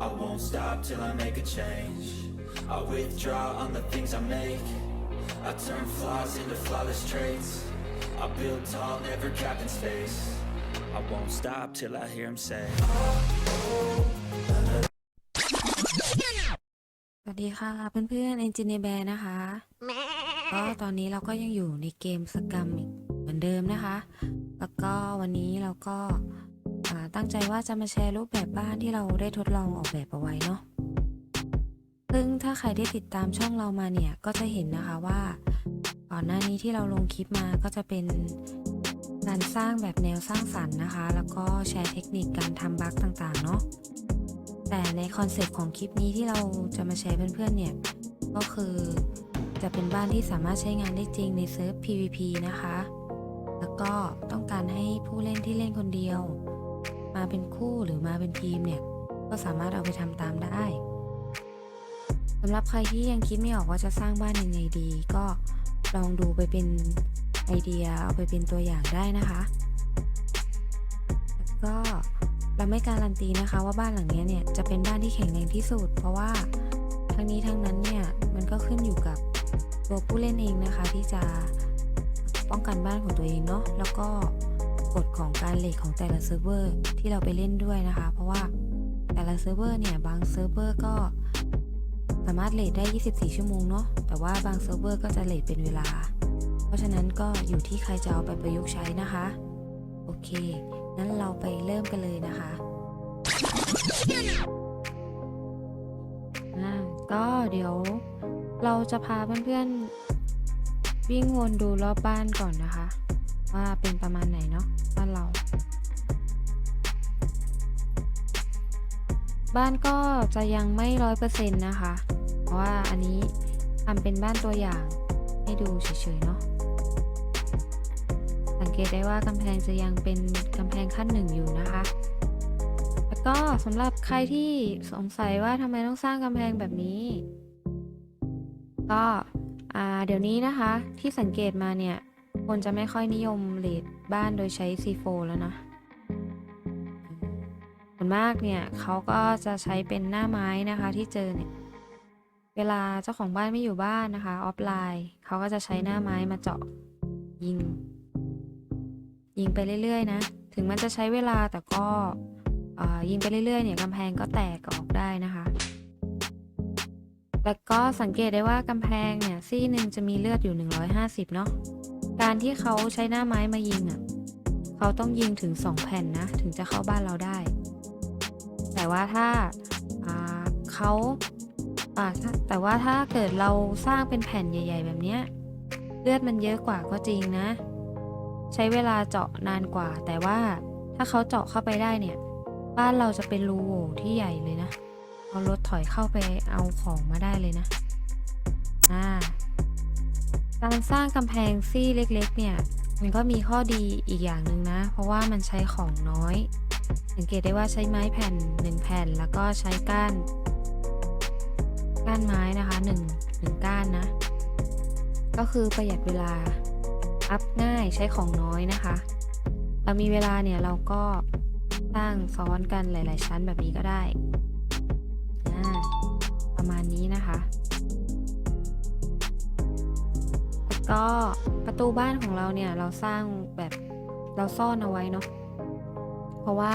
I won't stop till I make a change. I withdraw on the things I make. I turn flaws into flawless traits. I build tall, never capped in space. I won't stop till I hear him say. สวัสดีค่ะเพื่อนๆ Engineer Bear นะคะก็ตอนนี้เราก็ยังอยู่ในเกมสกรรมเหมือนเดิมนะคะ แล้วก็วันนี้เราก็ ตั้งใจว่าจะมาแชร์รูปแบบบ้านที่เราได้ทดลองออกแบบเอาไว้เนาะซึ่งถ้าใครได้ติดตามช่องเรามาเนี่ย ก็จะเห็นนะคะว่า ก่อนหน้านี้ที่เราลงคลิปมาก็จะเป็นการสร้างแบบแนวสร้างสรรค์นะคะ แล้วก็แชร์เทคนิคการทำบั๊กต่างๆเนาะแต่ในคอนเซปต์ของคลิปนี้ที่เราจะมาแชร์เพื่อนๆเนี่ย ก็คือจะเป็นบ้านที่สามารถใช้งานได้จริงในเซิร์ฟ PVP นะคะ แล้วก็ต้องการให้ผู้เล่นที่เล่นคนเดียว เป็นคู่หรือมาเป็นทีมเนี่ย ก็สามารถเอาไปทำตามได้สำหรับใครที่ยังคิดไม่ออกว่าจะสร้างบ้านยังไงดี ก็ลองดูไปเป็นไอเดียเอาไปเป็นตัวอย่างได้นะคะแล้วก็เราไม่การันตีนะคะว่าบ้านหลังนี้เนี่ยจะเป็นบ้านที่แข็งแรงที่สุด เพราะว่าทั้งนี้ทั้งนั้นเนี่ยมันก็ขึ้นอยู่กับตัวผู้เล่นเองนะคะที่จะป้องกันบ้านของตัวเองเนาะแล้วก็ กฎของการเลทของแต่ละเซิร์ฟเวอร์ที่เราไปเล่นด้วยนะคะ เพราะว่าแต่ละเซิร์ฟเวอร์เนี่ยบางเซิร์ฟเวอร์ก็สามารถเลทได้ 24 ชั่วโมงเนาะ แต่ว่าบางเซิร์ฟเวอร์ก็จะเลทเป็นเวลา เพราะฉะนั้นก็อยู่ที่ใครจะเอาไปประยุกต์ใช้นะคะ โอเค งั้นเราไปเริ่มกันเลยนะคะก็เดี๋ยวเราจะพาเพื่อนๆวิ่งวนดูรอบบ้านก่อนนะคะ ว่าเป็นประมาณไหนเนาะบ้านเรา บ้านก็จะยังไม่ร้อยเปอร์เซ็นต์นะคะ เพราะว่าอันนี้ทำเป็นบ้านตัวอย่างให้ดูเฉยๆเนาะสังเกตได้ว่ากำแพงจะยังเป็นกำแพงขั้นหนึ่งอยู่นะคะ แล้วก็สำหรับใครที่สงสัยว่าทำไมต้องสร้างกำแพงแบบนี้ ก็เดี๋ยวนี้นะคะที่สังเกตมาเนี่ย คนจะไม่ค่อยนิยมเลดบ้านโดยใช้ C4 แล้วนะส่วนมากเนี่ยเขาก็จะใช้เป็นหน้าไม้นะคะที่เจอเนี่ย เวลาเจ้าของบ้านไม่อยู่บ้านนะคะ ออฟไลน์เขาก็จะใช้หน้าไม้มาเจาะยิง ยิงไปเรื่อยๆนะ ถึงมันจะใช้เวลาแต่ก็เอ่อยิงไปเรื่อยๆเนี่ยกำแพงก็แตกออกได้นะคะแล้วก็สังเกตได้ว่ากำแพงเนี่ยซี่หนึ่งจะมีเลือดอยู่ 150 เนาะ การที่เขาใช้หน้าไม้มายิงอะ เขาต้องยิงถึง2แผ่นนะ ถึงจะเข้าบ้านเราได้ แต่ว่าถ้าเขาแต่ว่าถ้าเกิดเราสร้างเป็นแผ่นใหญ่ ๆ แบบเนี้ยเลือดมันเยอะกว่าก็จริงนะ ใช้เวลาเจาะนานกว่า แต่ว่าถ้าเขาเจาะเข้าไปได้เนี่ย บ้านเราจะเป็นรูโหว่ที่ใหญ่เลยนะเอารถถอยเข้าไปเอาของมาได้เลยนะ อ่า การสร้างกำแพงซี่เล็กๆ เนี่ย มันก็มีข้อดีอีกอย่างหนึ่งนะ เพราะว่ามันใช้ของน้อย สังเกตได้ว่าใช้ไม้แผ่น 1 แผ่น แล้วก็ใช้ก้าน ก้านไม้นะคะ1 1ก้านนะ ก็คือประหยัดเวลา อัพง่ายใช้ของน้อยนะคะ เรามีเวลาเนี่ยเราก็สร้างซ้อนกันหลาย ๆ ชั้นแบบนี้ก็ได้ ก็ประตูบ้านของเราเนี่ยเราสร้างแบบเราซ่อนเอาไว้เนาะเพราะว่า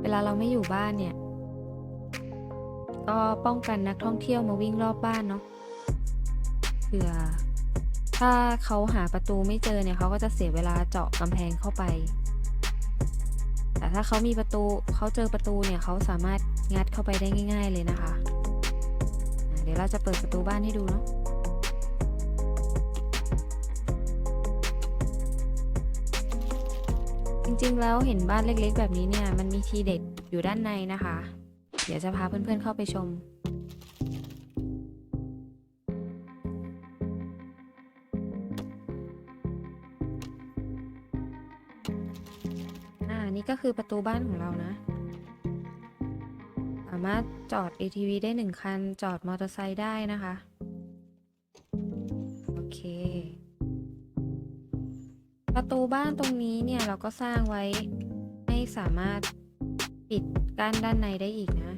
เวลาเราไม่อยู่บ้านเนี่ย ก็ป้องกันนักท่องเที่ยวมาวิ่งรอบบ้านเนาะเผื่อถ้าเขาหาประตูไม่เจอเนี่ยเขาก็จะเสียเวลาเจาะกำแพงเข้าไป แต่ถ้าเขามีประตูเขาเจอประตูเนี่ยเขาสามารถงัดเข้าไปได้ง่าย ๆเลยนะคะอะเดี๋ยวเราจะเปิดประตูบ้านให้ดูเนาะ จริงๆ แล้วเห็นบ้านเล็กๆ แบบนี้เนี่ย มันมีทีเด็ดอยู่ด้านในนะคะ เดี๋ยวจะพาเพื่อนๆเข้าไปชมอ่านี่ก็คือประตูบ้านของเรานะ สามารถจอด ATV ได้หนึ่งคัน จอดมอเตอร์ไซค์ได้นะคะ ประตูบ้านตรงนี้เนี่ยเราก็สร้างไว้ให้สามารถปิดกั้นด้านในได้อีกนะ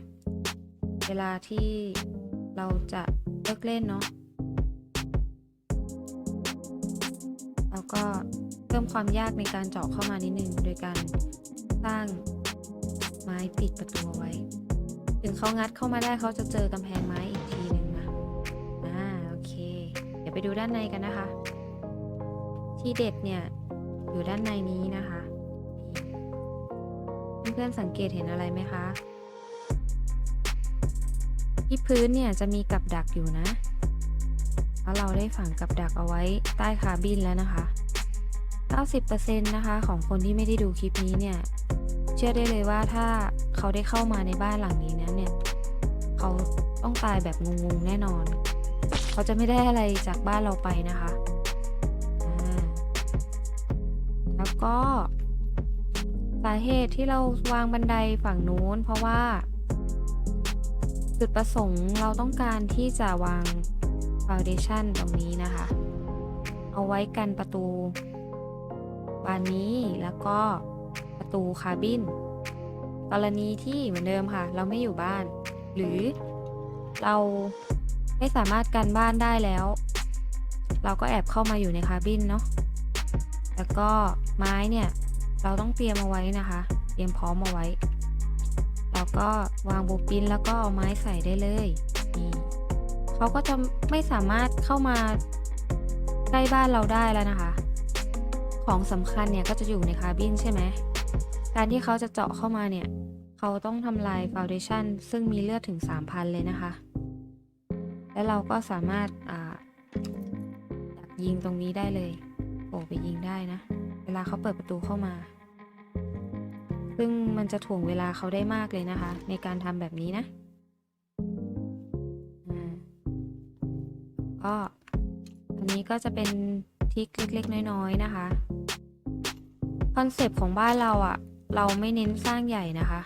เวลาที่เราจะเลิกเล่นเนาะแล้วก็เพิ่มความยากในการเจาะเข้ามานิดนึงโดยการสร้างไม้ปิดประตูไว้ ถึงเขางัดเข้ามาได้เขาจะเจอกำแพงไม้อีกทีหนึ่งนะอ่าโอเค เดี๋ยวไปดูด้านในกันนะคะ ที่เด็ดเนี่ย อยู่ด้านในนี้นะคะ เพื่อนๆสังเกตเห็นอะไรไหมคะ ที่พื้นเนี่ยจะมีกับดักอยู่นะแล้วเราได้ฝังกับดักเอาไว้ใต้คาบินแล้วนะคะ 90%นะคะของคนที่ไม่ได้ดูคลิปนี้เนี่ย เชื่อได้เลยว่าถ้าเขาได้เข้ามาในบ้านหลังนี้นะเนี่ย เขาต้องตายแบบงงๆแน่นอน เขาจะไม่ได้อะไรจากบ้านเราไปนะคะ ก็สาเหตุที่เราวางบันไดฝั่งนู้น เพราะว่า จุดประสงค์เราต้องการที่จะวางฟ u n เดชันตรงนี้นะคะ เอาไว้กันประตูบานนี้แล้วก็ประตูคาบิน กรณีที่เหมือนเดิมค่ะ เราไม่อยู่บ้าน หรือเราไม่สามารถกันบ้านได้แล้ว เราก็แอบเข้ามาอยู่ในคาบินเนาะ แล้วก็ไม้เนี่ยเราต้องเตรียมเอาไว้นะคะ เตรียมพร้อมเอาไว้แล้วก็วางบูปินแล้วก็เอาไม้ใส่ได้เลยนี่เขาก็จะไม่สามารถเข้ามาใกล้บ้านเราได้แล้วนะคะ ของสำคัญเนี่ยก็จะอยู่ในคาบินใช่ไหมการที่เขาจะเจาะเข้ามาเนี่ยเขาต้องทำลายฟ u n เดชันซึ่งมีเลือดถึง 3,000 เลยนะคะ และเราก็สามารถดักยิงตรงนี้ได้เลย โผล่ไปยิงได้นะ เวลาเขาเปิดประตูเข้ามา ซึ่งมันจะถ่วงเวลาเขาได้มากเลยนะคะ ในการทำแบบนี้นะอ่าก็อันนี้ก็จะเป็นทริคเล็กๆ น้อยๆ นะคะคอนเซปต์ของบ้านเราอะ่ะ เราไม่เน้นสร้างใหญ่นะคะ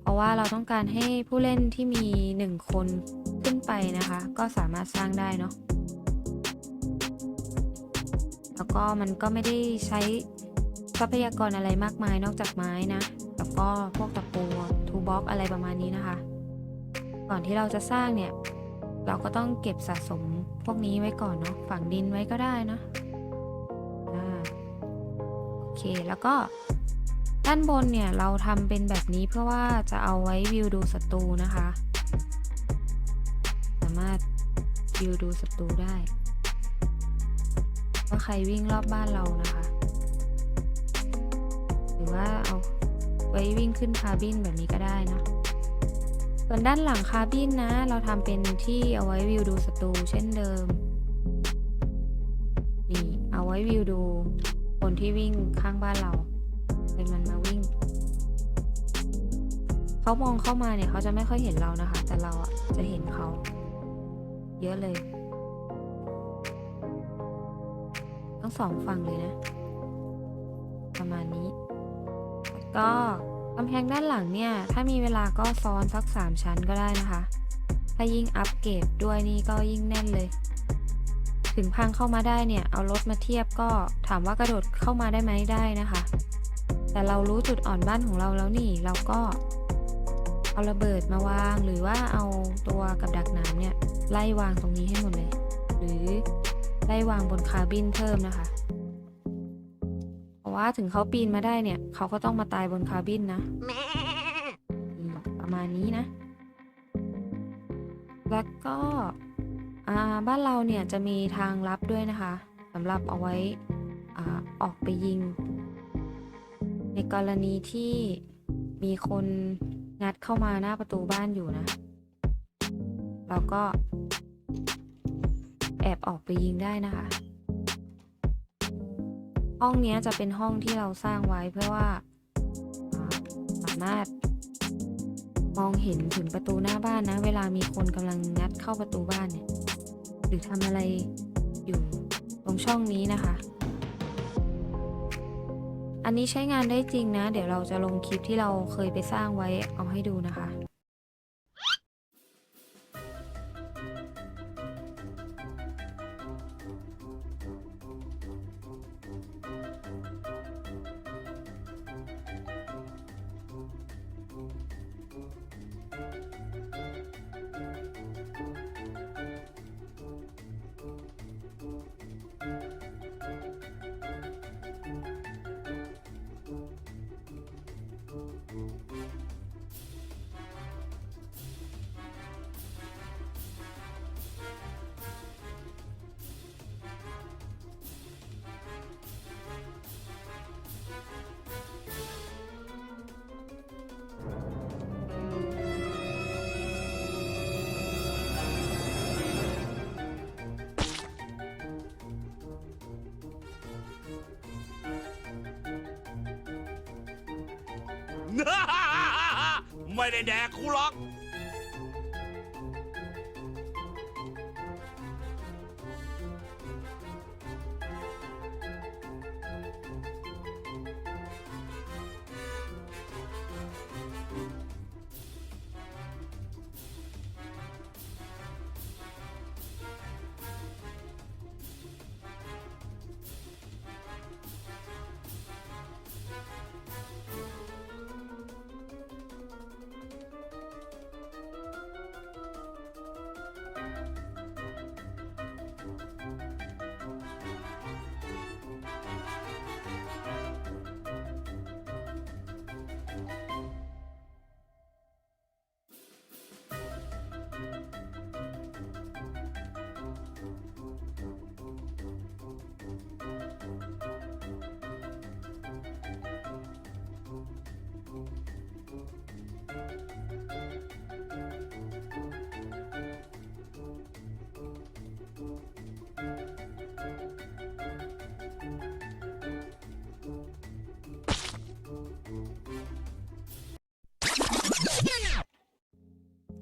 เพราะว่าเราต้องการให้ผู้เล่นที่มีหนึ่งคนขึ้นไปนะคะ ก็สามารถสร้างได้เนาะ ก็มันก็ไม่ได้ใช้ทรัพยากรอะไรมากมายนอกจากไม้นะ แล้วก็พวกตะปูทูบ็อกอะไรประมาณนี้นะคะ ก่อนที่เราจะสร้างเนี่ย เราก็ต้องเก็บสะสมพวกนี้ไว้ก่อนเนาะ ฝังดินไว้ก็ได้นะโอเค แล้วก็ด้านบนเนี่ยเราทำเป็นแบบนี้เพื่อว่าจะเอาไว้วิวดูศัตรูนะคะ สามารถวิวดูศัตรูได้ ว่าใครวิ่งรอบบ้านเรานะคะ หรือว่าเอาไว้วิ่งขึ้นคาบินแบบนี้ก็ได้นะส่วนด้านหลังคาบินนะ เราทำเป็นที่เอาไว้วิวดูศัตรูเช่นเดิมนี่เอาไว้วิวดูคนที่วิ่งข้างบ้านเราเป็นมันมาวิ่งเขามองเข้ามาเนี่ยเขาจะไม่ค่อยเห็นเรานะคะ แต่เราอะจะเห็นเขา เยอะเลย ทั้งสองฝั่งเลยนะ ประมาณนี้ ก็กำแพงด้านหลังเนี่ย ถ้ามีเวลาก็ซ้อนสัก 3 ชั้นก็ได้นะคะ ถ้ายิ่งอัปเกรดด้วยนี่ก็ยิ่งแน่นเลย ถึงพังเข้ามาได้เนี่ย เอารถมาเทียบก็ถามว่ากระโดดเข้ามาได้ไหมได้นะคะ แต่เรารู้จุดอ่อนบ้านของเราแล้วนี่ เราก็เอาระเบิดมาวางหรือว่าเอาตัวกับดักน้ำเนี่ย ไล่วางตรงนี้ให้หมดเลย หรือ ไล่วางบนคาบินเพิ่มนะคะเพราะว่าถึงเขาปีนมาได้เนี่ย เขาก็ต้องมาตายบนคาบินนะประมาณนี้นะ แล้วก็บ้านเราเนี่ยจะมีทางลับด้วยนะคะสำหรับเอาไว้อออกไปยิง ในกรณีที่มีคนงัดเข้ามาหน้าประตูบ้านอยู่นะ เราก็ แอบออกไปยิงได้นะคะ ห้องนี้จะเป็นห้องที่เราสร้างไว้เพื่อว่าอ่าสามารถมองเห็นถึงประตูหน้าบ้านนะ เวลามีคนกำลังงัดเข้าประตูบ้านเนี่ย หรือทำอะไรอยู่ตรงช่องนี้นะคะ อันนี้ใช้งานได้จริงนะ เดี๋ยวเราจะลงคลิปที่เราเคยไปสร้างไว้เอาให้ดูนะคะ ไม่ได้แดกกูหรอก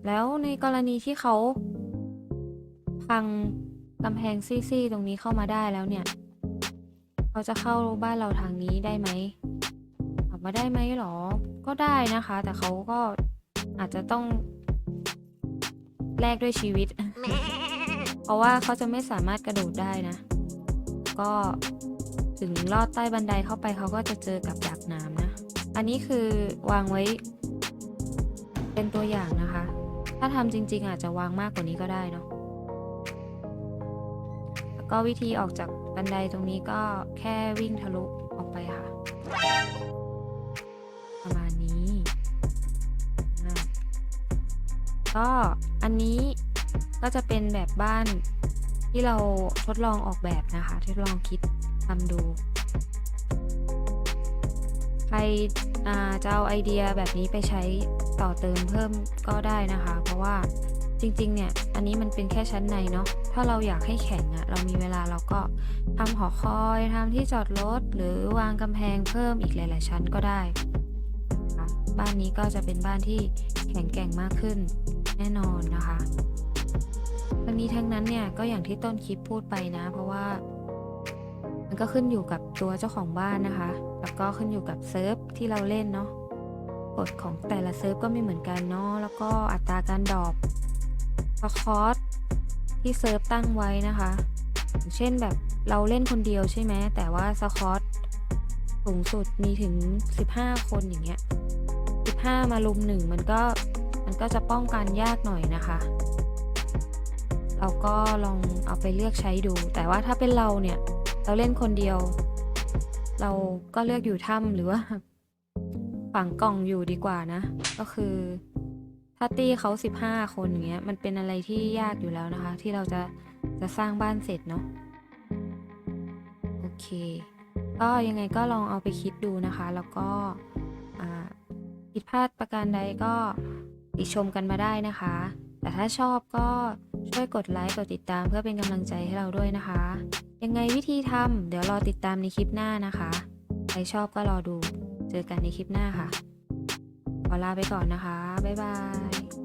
แล้วในกรณีที่เขาพังกำแพงซี่ๆตรงนี้เข้ามาได้แล้วเนี่ย เขาจะเข้าบ้านเราทางนี้ได้ไหมถามว่าได้ไหมหรอ ก็ได้นะคะ แต่เขาก็อาจจะต้องแลกด้วยชีวิต เพราะว่าเขาจะไม่สามารถกระโดดได้นะ ก็ถึงลอดใต้บันไดเข้าไปเขาก็จะเจอกับดักน้ำนะ อันนี้คือวางไว้เป็นตัวอย่างนะคะ ถ้าทำจริง ๆ อาจจะวางมากกว่านี้ก็ได้เนาะแล้วก็วิธีออกจากบันไดตรงนี้ก็แค่วิ่งทะลุออกไปค่ะ ประมาณนี้อ่าก็อันนี้ก็จะเป็นแบบบ้านที่เราทดลองออกแบบนะคะทดลองคิดทำดู ใครจะเอาไอเดียแบบนี้ไปใช้ ต่อเติมเพิ่มก็ได้นะคะ เพราะว่าจริงๆ เนี่ย อันนี้มันเป็นแค่ชั้นในเนาะ ถ้าเราอยากให้แข็งอะเรามีเวลาเราก็ทำหอคอยทำที่จอดรถหรือวางกำแพงเพิ่มอีกหลายๆ ชั้นก็ได้ บ้านนี้ก็จะเป็นบ้านที่แข็งแกร่งมากขึ้นแน่นอนนะคะทั้งนี้ทั้งนั้นเนี่ยก็อย่างที่ต้นคลิปพูดไปนะ เพราะว่า มันก็ขึ้นอยู่กับตัวเจ้าของบ้านนะคะ แล้วก็ขึ้นอยู่กับเซิร์ฟที่เราเล่นเนาะ กฎของแต่ละเซิร์ฟก็ไม่เหมือนกันเนาะแล้วก็อัตราการดรอปสคอร์สที่เซิร์ฟตั้งไว้นะคะเช่นแบบเราเล่นคนเดียวใช่ไหมแต่ว่าสคอร์สสูงสุดมีถึง 15 คนอย่างเงี้ย 15 มาลุมหนึ่งมันก็มันก็จะป้องกันยากหน่อยนะคะ เราก็ลองเอาไปเลือกใช้ดู แต่ว่าถ้าเป็นเราเนี่ย เราเล่นคนเดียว เราก็เลือกอยู่ถ้ำหรือว่า ฝังกล่องอยู่ดีกว่านะ ก็คือ ถ้าตี้เขา 15 คนอย่างเงี้ยมันเป็นอะไรที่ยากอยู่แล้วนะคะ ที่เราจะจะสร้างบ้านเสร็จเนาะโอเค ก็ยังไงก็ลองเอาไปคิดดูนะคะ แล้วก็อ่าผิดพลาดประการใดก็ติชมกันมาได้นะคะ แต่ถ้าชอบก็ช่วยกดไลค์กดติดตามเพื่อเป็นกำลังใจให้เราด้วยนะคะ ยังไงวิธีทำเดี๋ยวรอติดตามในคลิปหน้านะคะ ใครชอบก็รอดู เจอกันในคลิปหน้าค่ะ ขอลาไปก่อนนะคะ บ๊ายบาย